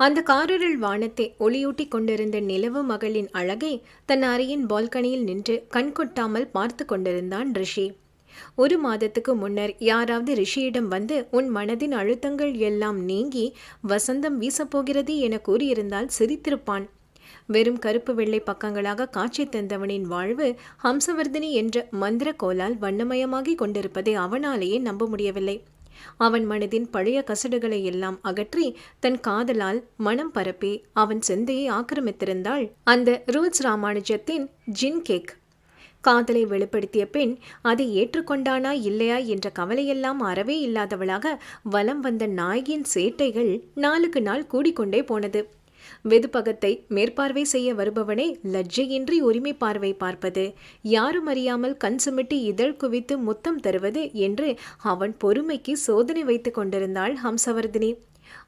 அந்த காரிருள் வானத்தை ஒளியூட்டி கொண்டிருந்த நிலவு மகளின் அழகை தன் அறையின் பால்கனியில் நின்று கண்கொட்டாமல் பார்த்து கொண்டிருந்தான் ரிஷி. ஒரு மாதத்துக்கு முன்னர் யாராவது ரிஷியிடம் வந்து உன் மனதின் அழுத்தங்கள் எல்லாம் நீங்கி வசந்தம் வீசப்போகிறது என கூறியிருந்தால் சிரித்திருப்பான். வெறும் கருப்பு வெள்ளை பக்கங்களாக காட்சி தந்தவனின் வாழ்வு ஹம்சவர்தினி என்ற மந்திர கோலால் வண்ணமயமாகி கொண்டிருப்பதை அவனாலேயே நம்ப முடியவில்லை. அவன் மனதின் பழைய கசடுகளை எல்லாம் அகற்றி தன் காதலால் மனம் பரப்பி அவன் சிந்தையை ஆக்கிரமித்திருந்தாள். அந்த ரூல்ஸ் ராமானுஜத்தின் ஜின் கேக் காதலை வெளிப்படுத்திய பெண் அதை ஏற்றுக்கொண்டானா இல்லையா என்ற கவலையெல்லாம் அறவே இல்லாதவளாக வலம் வந்த நாயகியின் சேட்டைகள் நாளுக்கு நாள் கூடிக்கொண்டே போனது. வெதுப்பகத்தை மேற்பார்வை செய்ய வருபவனே லஜ்ஜையின்றி உரிமை பார்வை பார்ப்பது. யாரும் அறியாமல் கண் சுமிட்டி இதழ் குவித்து முத்தம் தருவது என்று அவன் பொறுமைக்கு சோதனை வைத்துக் கொண்டிருந்தாள் ஹம்சவர்தினி.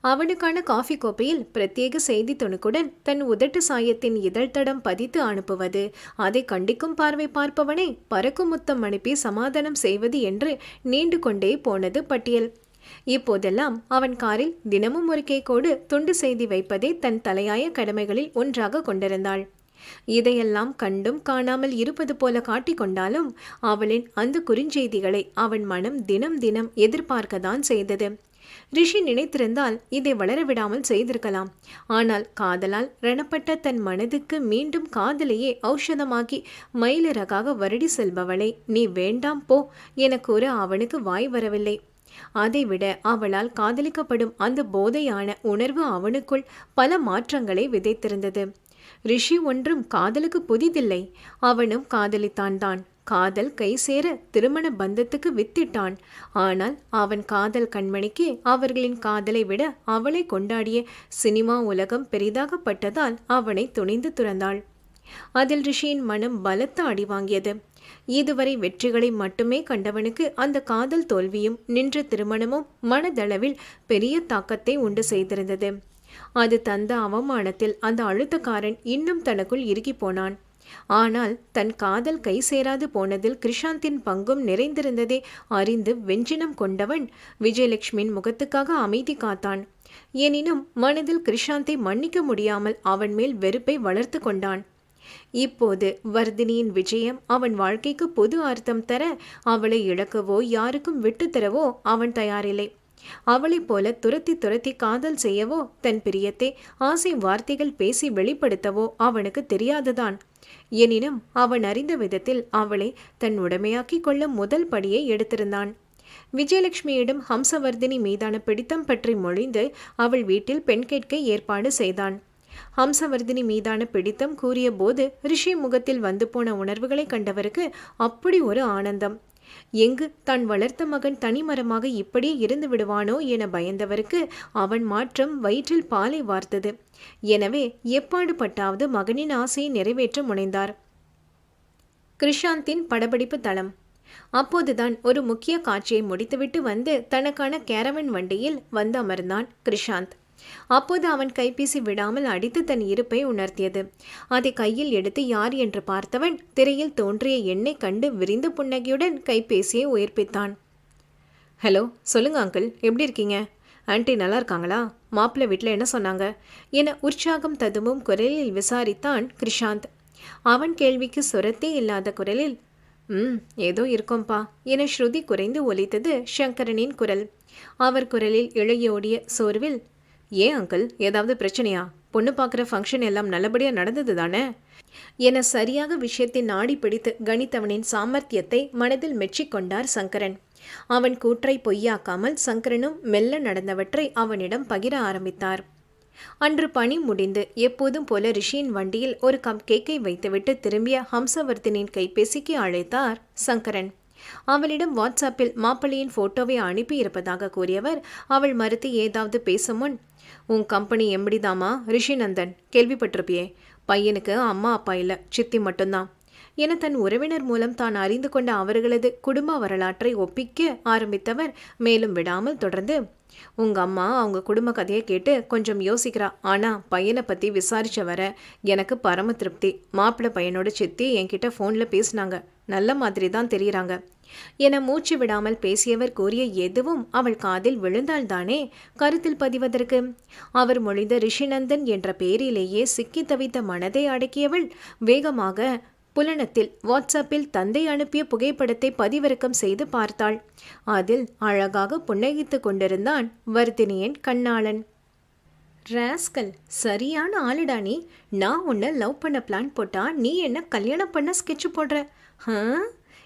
அவனுக்கான காஃபி கோப்பையில் பிரத்யேக செய்தி துணுக்குடன் தன் உதட்டு சாயத்தின் இதழ் தடம் பதித்து அனுப்புவது. அதை கண்டிக்கும் பார்வை பார்ப்பவனை பறக்கும் முத்தம் அனுப்பி சமாதானம் செய்வது என்று நீண்டு கொண்டே போனது பட்டியல். இப்போதெல்லாம் அவன் காரில் தினமும் ஒரு கேக்கோடு துண்டு செய்தி வைப்பதே தன் தலையாய கடமைகளில் ஒன்றாக கொண்டிருந்தாள். இதையெல்லாம் கண்டும் காணாமல் இருப்பது போல காட்டிக்கொண்டாலும் அவளின் அந்த குறுஞ்செய்திகளை அவன் மனம் தினம் தினம் எதிர்பார்க்கத்தான் செய்தது. ரிஷி நினைத்திருந்தால் இதை வளரவிடாமல் செய்திருக்கலாம். ஆனால் காதலால் ரணப்பட்ட தன் மனதுக்கு மீண்டும் காதலையே ஔஷதமாக்கி மயிலிறகாக வருடி செல்பவளை நீ வேண்டாம் போ என கூற அவனுக்கு வாய் வரவில்லை. அதைவிட அவளால் காதலிக்கப்படும் அந்த போதையான உணர்வு அவனுக்குள் பல மாற்றங்களை விதைத்திருந்தது. ரிஷி ஒன்றும் காதலுக்கு புதிதில்லை. அவனும் காதலித்தான் தான். காதல் கை சேர திருமண பந்தத்துக்கு வித்திட்டான். ஆனால் அவன் காதல் கண்மணிக்கு அவர்களின் காதலை விட அவளை கொண்டாடிய சினிமா உலகம் பெரிதாகப்பட்டதால் அவனை துணிந்து துறந்தாள். அதில் ரிஷியின் மனம் பலத்த அடி வாங்கியது. இதுவரை வெற்றிகளை மட்டுமே கண்டவனுக்கு அந்த காதல் தோல்வியும் நின்ற திருமணமும் மனதளவில் பெரிய தாக்கத்தை உண்டு செய்திருந்தது. அது தந்த அவமானத்தில் அந்த அழுத்தக்காரன் இன்னும் தனக்குள் இறுகி போனான். ஆனால் தன் காதல் கை சேராது போனதில் கிருஷாந்தின் பங்கும் நிறைந்திருந்ததை அறிந்து வெஞ்சினம் கொண்டவன் விஜயலட்சுமியின் முகத்துக்காக அமைதி காத்தான். எனினும் மனதில் கிருஷாந்தை மன்னிக்க முடியாமல் அவன் மேல் வெறுப்பை வளர்த்து கொண்டான். இப்போது வர்தினியின் விஜயம் அவன் வாழ்க்கைக்கு பொது அர்த்தம் தர அவளை இழக்கவோ யாருக்கும் விட்டுத்தரவோ அவன் தயாரில்லை. அவளைப் போல துரத்தி துரத்தி காதல் செய்யவோ தன் பிரியத்தை ஆசை வார்த்தைகள் பேசி வெளிப்படுத்தவோ அவனுக்கு தெரியாதுதான். எனினும் அவன் அறிந்த விதத்தில் அவளை தன் உடமையாக்கிக் கொள்ள முதல் படியை எடுத்திருந்தான். விஜயலட்சுமியிடம் ஹம்சவர்தினி மீதான பிடித்தம் பற்றி மொழிந்து அவள் வீட்டில் பெண் கேட்க ஏற்பாடு செய்தான். ஹம்சவர்தினி மீதான பிடித்தம் கூறிய போது ரிஷி முகத்தில் வந்து போன உணர்வுகளை கண்டவருக்கு அப்படி ஒரு ஆனந்தம். எங்கு தான் வளர்த்த மகன் தனிமரமாக இப்படியே இருந்து விடுவானோ என பயந்தவருக்கு அவன் மாற்றம் வயிற்றில் பாலை வார்த்தது. எனவே எப்பாடுபட்டாவது மகனின் ஆசையை நிறைவேற்ற முனைந்தார். கிருஷாந்தின் படப்பிடிப்பு தளம். அப்போதுதான் ஒரு முக்கிய காட்சியை முடித்துவிட்டு வந்து தனக்கான கேரவன் வண்டியில் வந்து அமர்ந்தான் கிருஷாந்த். அப்போது அவன் கைபேசி விடாமல் அடித்து தன் இருப்பை உணர்த்தியது. அதை கையில் எடுத்து யார் என்று பார்த்தவன் திரையில் தோன்றிய எண்ணை கண்டு விரிந்த புன்னகையுடன் கைபேசியை உயிர்ப்பித்தான். ஹலோ சொல்லுங்க அங்கிள் எப்படி இருக்கீங்க? ஆன்ட்டி நல்லா இருக்காங்களா? மாப்பிள்ளை வீட்டில் என்ன சொன்னாங்க? என உற்சாகம் ததுவும் குரலில் விசாரித்தான் கிருஷாந்த். அவன் கேள்விக்கு சுரத்தே இல்லாத குரலில் ம் ஏதோ இருக்கோம்பா என ஸ்ருதி குறைந்து ஒலித்தது சங்கரனின் குரல். அவர் குரலில் இழையோடிய சோர்வில் ஏன் அங்கிள் ஏதாவது பிரச்சனையா? பொண்ணு பார்க்குற ஃபங்க்ஷன் எல்லாம் நல்லபடியாக நடந்தது தானே? என சரியாக விஷயத்தை நாடி பிடித்து கணித்தவனின் சாமர்த்தியத்தை மனதில் மெச்சிக்கொண்டார் சங்கரன். அவன் கூற்றை பொய்யாக்காமல் சங்கரனும் மெல்ல நடந்தவற்றை அவனிடம் பகிர ஆரம்பித்தார். அன்று பணி முடிந்து எப்போதும் போல ரிஷியின் வண்டியில் ஒரு கப் கேக்கை வைத்துவிட்டு திரும்பிய ஹம்சவர்த்தினின் கைபேசிக்கு அழைத்தார் சங்கரன். அவளிடம் வாட்ஸ்அப்பில் மாப்பிள்ளையின் போட்டோவை அனுப்பி இருப்பதாக கூறியவர் அவள் மறுத்து ஏதாவது பேசும் முன் உன் கம்பெனி எம்படிதாமா ரிஷிநந்தன் கேள்விப்பட்டிருப்பியே. பையனுக்கு அம்மா அப்பா இல்லை. சித்தி மட்டும்தான். என தன் உறவினர் மூலம் தான் அறிந்து கொண்ட அவர்களது குடும்ப வரலாற்றை ஒப்பிக்க ஆரம்பித்தவர் மேலும் விடாமல் தொடர்ந்து உங்க அம்மா அவங்க குடும்ப கதையை கேட்டு கொஞ்சம் யோசிக்கிறா. ஆனா பையனை பத்தி விசாரிச்ச வர எனக்கு பரம திருப்தி. மாப்பிள்ளை பையனோட சித்தி என்கிட்ட ஃபோன்ல பேசினாங்க. நல்ல மாதிரி தான் தெரியுறாங்க. என மூச்சு விடாமல் பேசியவர் கூறிய எதுவும் அவள் காதில் விழுந்தால்தானே கருத்தில் பதிவதற்கு. அவர் மொழிந்த ரிஷிநந்தன் என்ற பெயரிலேயே சிக்கி தவித்த மனதை அடக்கியவள் வேகமாக புலனத்தில் வாட்ஸ்அப்பில் தந்தை அனுப்பிய புகைப்படத்தை பதிவிறக்கம் செய்து பார்த்தாள். அதில் அழகாக புன்னகித்து கொண்டிருந்தான் வர்தினியன் கண்ணாளன். ராஸ்கல் சரியான ஆளுடா நீ. நான் உன்னை லவ் பண்ண பிளான் போட்டா நீ என்ன கல்யாணம் பண்ண ஸ்கெட்ச் போடுற? ஹ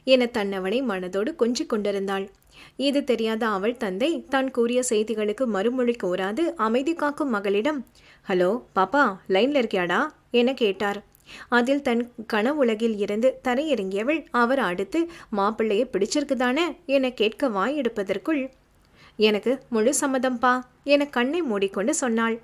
என தன்னவனை மனதோடு கொஞ்சிக் கொண்டிருந்தாள். இது தெரியாத அவள் தந்தை தான் கூறிய செய்திகளுக்கு மறுமொழி கோராது அமைதி காக்கும் மகளிடம் ஹலோ பாப்பா லைன்ல இருக்கியாடா? என கேட்டார். அதில் தன் கனவுலகில் இருந்து தரையிறங்கியவள் அவர் அடுத்து மாப்பிள்ளையை பிடிச்சிருக்குதானே? என கேட்க வாய் எடுப்பதற்குள் எனக்கு முழு சம்மதம்பா? என கண்ணை மூடிக்கொண்டு சொன்னாள்.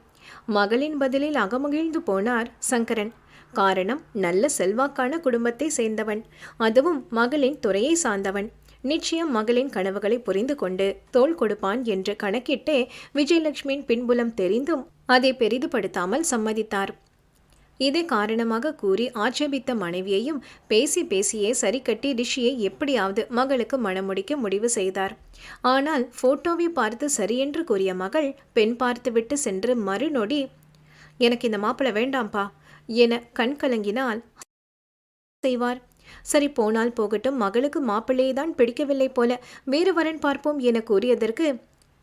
மகளின் பதிலில் அகமகிழ்ந்து போனார் சங்கரன். காரணம் நல்ல செல்வாக்கான குடும்பத்தை சேர்ந்தவன். அதுவும் மகளின் துறையை சார்ந்தவன். நிச்சயம் மகளின் கனவுகளை புரிந்து கொண்டு தோள் கொடுப்பான் என்று கணக்கிட்டே விஜயலட்சுமியின் பின்புலம் தெரிந்தும் அதை பெரிதுபடுத்தாமல் சம்மதித்தார். இதை காரணமாக கூறி ஆட்சேபித்த மனைவியையும் பேசி பேசியே சரி கட்டி ரிஷியை எப்படியாவது மகளுக்கு மணமுடிக்க முடிவு செய்தார். ஆனால் போட்டோவை பார்த்து சரியென்று கூறிய மகள் பெண் பார்த்துவிட்டு சென்று மறுநொடி எனக்கு இந்த மாப்பிள்ளை வேண்டாம்ப்பா என கண் கலங்கினால் செய்வார். சரி போனால் போகட்டும். மகளுக்கு மாப்பிள்ளையை தான் பிடிக்கவில்லை போல வேறு வரன் பார்ப்போம் என கூறியதற்கு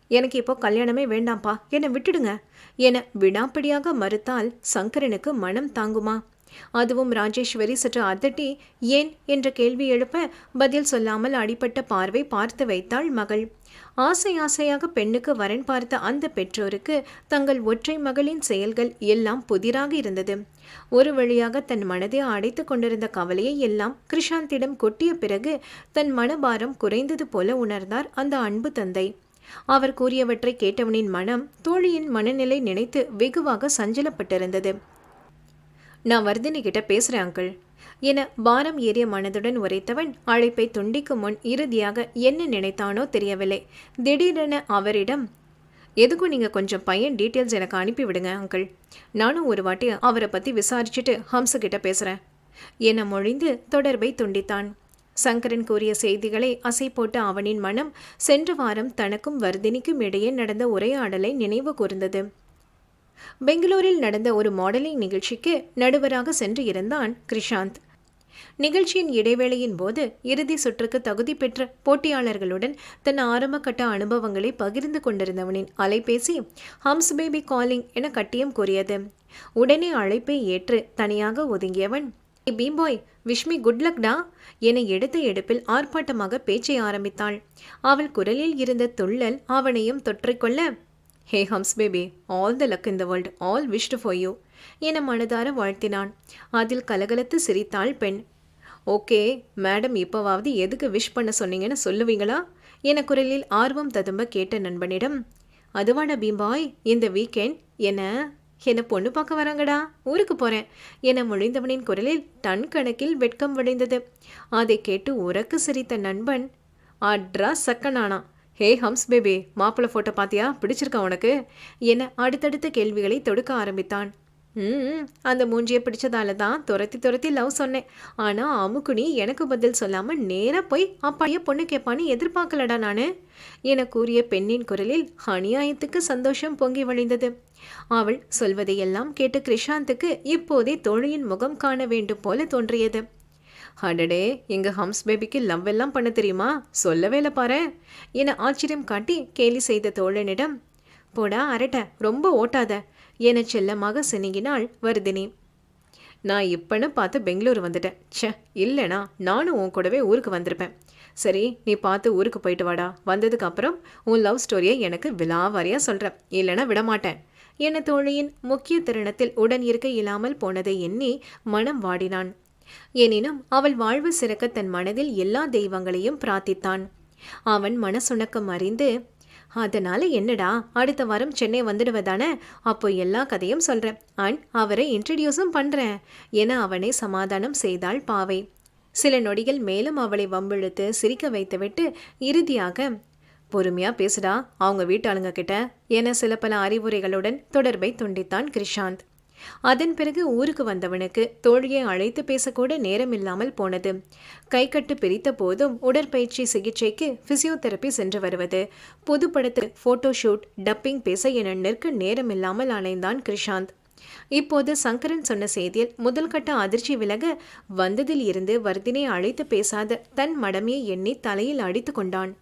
எனக்கு இப்போ கல்யாணமே வேண்டாம்ப்பா. என்னை விட்டுடுங்க. என விடாப்பிடியாக மறுத்தால் சங்கரனுக்கு மனம் தாங்குமா? அதுவும் ராஜேஸ்வரி சற்று அதட்டி ஏன்? என்ற கேள்வி எழுப்ப பதில் சொல்லாமல் அடிப்பட்ட பார்வை பார்த்து வைத்தாள் மகள். ஆசை ஆசையாக பெண்ணுக்கு வரன் பார்த்த அந்த பெற்றோருக்கு தங்கள் ஒற்றை மகளின் செயல்கள் எல்லாம் புதிராக இருந்தது. ஒரு வழியாக தன் மனதை அடைத்து கொண்டிருந்த கவலையை எல்லாம் கிருஷாந்திடம் கொட்டிய பிறகு தன் மனபாரம் குறைந்தது போல உணர்ந்தார் அந்த அன்பு தந்தை. அவர் கூறியவற்றை கேட்டவனின் மனம் தோழியின் மனநிலை நினைத்து வெகுவாக சஞ்சலப்பட்டிருந்தது. நான் வர்தினி கிட்ட பேசுறேன் அங்கிள் என பாரம் ஏறிய மனதுடன் உரைத்தவன் அழைப்பை துண்டிக்கும் முன் இறுதியாக என்ன நினைத்தானோ தெரியவில்லை. திடீரென அவரிடம் எதுக்கும் நீங்கள் கொஞ்சம் பையன் டீட்டெயில்ஸ் எனக்கு அனுப்பி விடுங்க அங்கிள். நானும் ஒரு வாட்டி அவரை பற்றி விசாரிச்சுட்டு ஹம்சகிட்ட பேசுகிறேன் என மொழிந்து தொடர்பை துண்டித்தான். சங்கரன் கூறிய செய்திகளை அசை போட்ட அவனின் மனம் சென்ற வாரம் தனக்கும் வர்தினிக்கும் இடையே நடந்த உரையாடலை நினைவு கூர்ந்தது. பெங்களூரில் நடந்த ஒரு மாடலிங் நிகழ்ச்சிக்கு நடுவராக சென்று இருந்தான் கிருஷாந்த். நிகழ்ச்சியின் இடைவேளையின் போது இறுதி சுற்றுக்கு தகுதி பெற்ற போட்டியாளர்களுடன் தன் ஆரம்ப கட்ட அனுபவங்களை பகிர்ந்து கொண்டிருந்தவனின் அலைபேசி ஹம்ஸ் பேபி காலிங் என கட்டியம் கூறியது. உடனே அழைப்பை ஏற்று தனியாக ஒதுங்கியவன் பீம்பாய் விஷ்மி குட்லக்டா என எடுத்த எடுப்பில் ஆர்ப்பாட்டமாக பேச்சை ஆரம்பித்தாள். அவள் குரலில் இருந்த துள்ளல் அவனையும் தொற்றிக்கொள்ள hey hums baby all the luck in the world all wished for you என மனதார வாழ்த்தினான். அதில் கலகலத்து சிரித்தாள் பெண். ஓகே மேடம் இப்போவாவது எதுக்கு விஷ் பண்ண சொன்னீங்கன்னு சொல்லுவீங்களா? என குரலில் ஆர்வம் ததும்ப கேட்ட நண்பனிடம் அதுவான பீம்பாய் இந்த வீக்கெண்ட் என்ன? என்னை பொண்ணு பார்க்க வராங்கடா? ஊருக்கு போகிறேன் என முழிந்தவனின் குரலில் டன் கணக்கில் வெட்கம் விளைந்தது. அதை கேட்டு உறக்கு சிரித்த நண்பன் அட்ரா சக்கனானா ஹே ஹம்ஸ் பேபி மாப்பிள்ளை ஃபோட்டோ பார்த்தியா பிடிச்சிருக்கா உனக்கு? என அடுத்தடுத்த கேள்விகளை தொடுக்க ஆரம்பித்தான். ம் அந்த மூஞ்சியை பிடிச்சதால தான் துரத்தி துரத்தி லவ் சொன்னேன். ஆனால் அமுக்குனி எனக்கு பதில் சொல்லாமல் நேராக போய் அப்பாயே பொண்ணு கேட்பான்னு எதிர்பார்க்கலடா நான்? என கூறிய பெண்ணின் குரலில் அநியாயத்துக்கு சந்தோஷம் பொங்கி வழிந்தது. அவள் சொல்வதையெல்லாம் கேட்டு கிருஷாந்துக்கு இப்போதே தோழியின் முகம் காண வேண்டும் போல தோன்றியது. அடடே எங்க ஹம்ஸ் பேபிக்கு லவ் எல்லாம் பண்ண தெரியுமா? சொல்லவே இல்லை பாரு என ஆச்சரியம் காட்டி கேலி செய்த தோழனிடம் போடா அரட்ட ரொம்ப ஓட்டாத என செல்லமாக சினிங்கினாள் வருதினி. நான் இப்பன்னு பார்த்து பெங்களூர் வந்துட்டேன். ச்சே இல்லைனா நானும் உன் கூடவே ஊருக்கு வந்திருப்பேன். சரி நீ பார்த்து ஊருக்கு போயிட்டு வாடா. வந்ததுக்கு அப்புறம் உன் லவ் ஸ்டோரியை எனக்கு விலாவாரியாக சொல்கிறேன் இல்லைனா விடமாட்டேன். என தோழியின் முக்கிய தருணத்தில் உடன் இருக்க இல்லாமல் போனதை எண்ணி மனம் வாடினான். எனினும் அவள் வாழ்வு சிறக்க தன் மனதில் எல்லா தெய்வங்களையும் பிரார்த்தித்தான். அவன் மனசுணக்கம் அறிந்து அதனால என்னடா அடுத்த வாரம் சென்னை வந்துடுவதானே அப்போ எல்லா கதையும் சொல்கிறேன் அண்ட் அவரை இன்ட்ரடியூஸும் பண்ணுறேன் என அவனை சமாதானம் செய்தாள் பாவை. சில நொடிகள் மேலும் அவளை வம்பிழுத்து சிரிக்க வைத்துவிட்டு இறுதியாக பொறுமையா பேசுடா அவங்க வீட்டாளுங்க கிட்ட. என சில பல அறிவுரைகளுடன் தொடர்பை துண்டித்தான் கிருஷாந்த். அதன் பிறகு ஊருக்கு வந்தவனுக்கு தோழியை அழைத்து பேசக்கூட நேரமில்லாமல் போனது. கைக்கட்டு பிரித்த போதும் உடற்பயிற்சி சிகிச்சைக்கு பிசியோதெரப்பி சென்று வருவது புதுப்படத்து போட்டோ ஷூட் டப்பிங் பேச என நிற்க நேரமில்லாமல் அலைந்தான் கிருஷாந்த். இப்போது சங்கரன் சொன்ன செய்தியில் முதல் கட்ட அதிர்ச்சி விலக வந்ததில் இருந்து வர்தினை அழைத்து பேசாத தன் மடமையை எண்ணி தலையில் அடித்து கொண்டான்.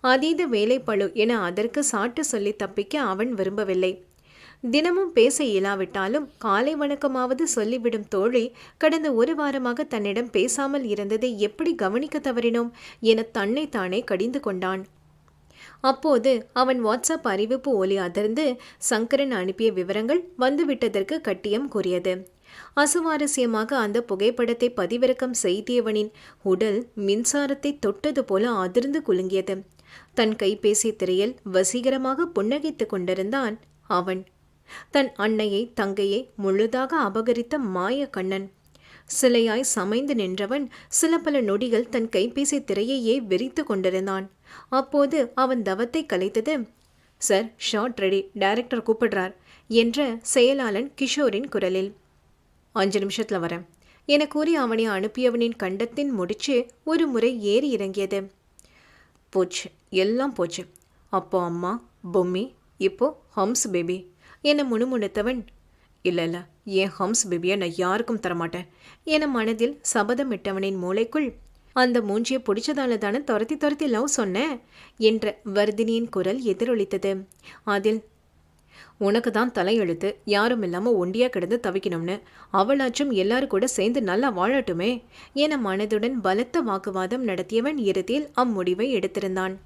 அதீத வேலைப்பழு என அதற்கு சாட்டு சொல்லி தப்பிக்க அவன் விரும்பவில்லை. தினமும் பேச இயலாவிட்டாலும் காலை வணக்கமாவது சொல்லிவிடும் தோழி கடந்த ஒரு வாரமாக தன்னிடம் பேசாமல் இருந்ததை எப்படி கவனிக்க தவறினோம் என தன்னை தானே கடிந்து கொண்டான். அப்போது அவன் வாட்ஸ்அப் அறிவிப்பு ஒலி அதிர்ந்து சங்கரன் அனுப்பிய விவரங்கள் வந்துவிட்டதற்கு கட்டியம் கூறியது. அசுவாரஸ்யமாக அந்த புகைப்படத்தை பதிவிறக்கம் செய்தியவனின் உடல் மின்சாரத்தை தொட்டது போல அதிர்ந்து குலுங்கியது. தன் கைபேசி திரையில் வசீகரமாக புன்னகைத்துக் கொண்டிருந்தான் அவன். தன் அன்னையை தங்கையை முழுதாக அபகரித்த மாய கண்ணன். சிலையாய் சமைந்து நின்றவன் சில பல நொடிகள் தன் கைபேசி திரையையே வெறித்து கொண்டிருந்தான். அப்போது அவன் தவத்தை கலைத்தது சார் ஷார்ட் ரெடி டைரக்டர் கூப்பிடுறார் என்ற செயலாளன் கிஷோரின் குரலில். அஞ்சு நிமிஷத்தில் வரேன். என கூறி அவனை அனுப்பியவனின் கண்டத்தின் முடிச்சு ஒரு முறை ஏறி இறங்கியது. போச்சு எல்லாம் போச்சு. அப்போ அம்மா பொம்மி இப்போ ஹம்ஸ் பேபி என முணுமுணுத்தவன் இல்லை இல்லை என் ஹம்ஸ் பேபியை நான் யாருக்கும் தரமாட்டேன்? என மனதில் சபதமிட்டவனின் மூளைக்குள் அந்த மூஞ்சியை பிடிச்சதால தானே துரத்தி துரத்தி லவ் சொன்னேன்? என்ற வர்தினியின் குரல் எதிரொலித்தது. அதில் உனக்கு தான் தலையெழுத்து யாரும் இல்லாமல் ஒண்டியாக கிடந்து தவிக்கணும்னு. அவளாச்சும் எல்லாரும் கூட சேர்ந்து நல்லா வாழட்டுமே என மனதுடன் பலத்த வாக்குவாதம் நடத்தியவன் இறுதியில் அம்முடிவை எடுத்திருந்தான்.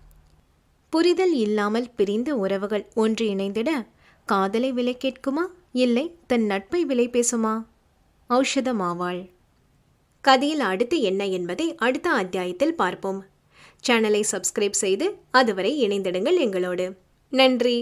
புரிதல் இல்லாமல் பிரிந்த உறவுகள் ஒன்று இணைந்திட காதலை விலை கேட்குமா? இல்லை தன் நட்பை விலை பேசுமா? ஔஷதமாவாள். கதையில் அடுத்து என்ன என்பதை அடுத்த அத்தியாயத்தில் பார்ப்போம். சேனலை சப்ஸ்கிரைப் செய்து அதுவரை இணைந்திடுங்கள் எங்களோடு. நன்றி.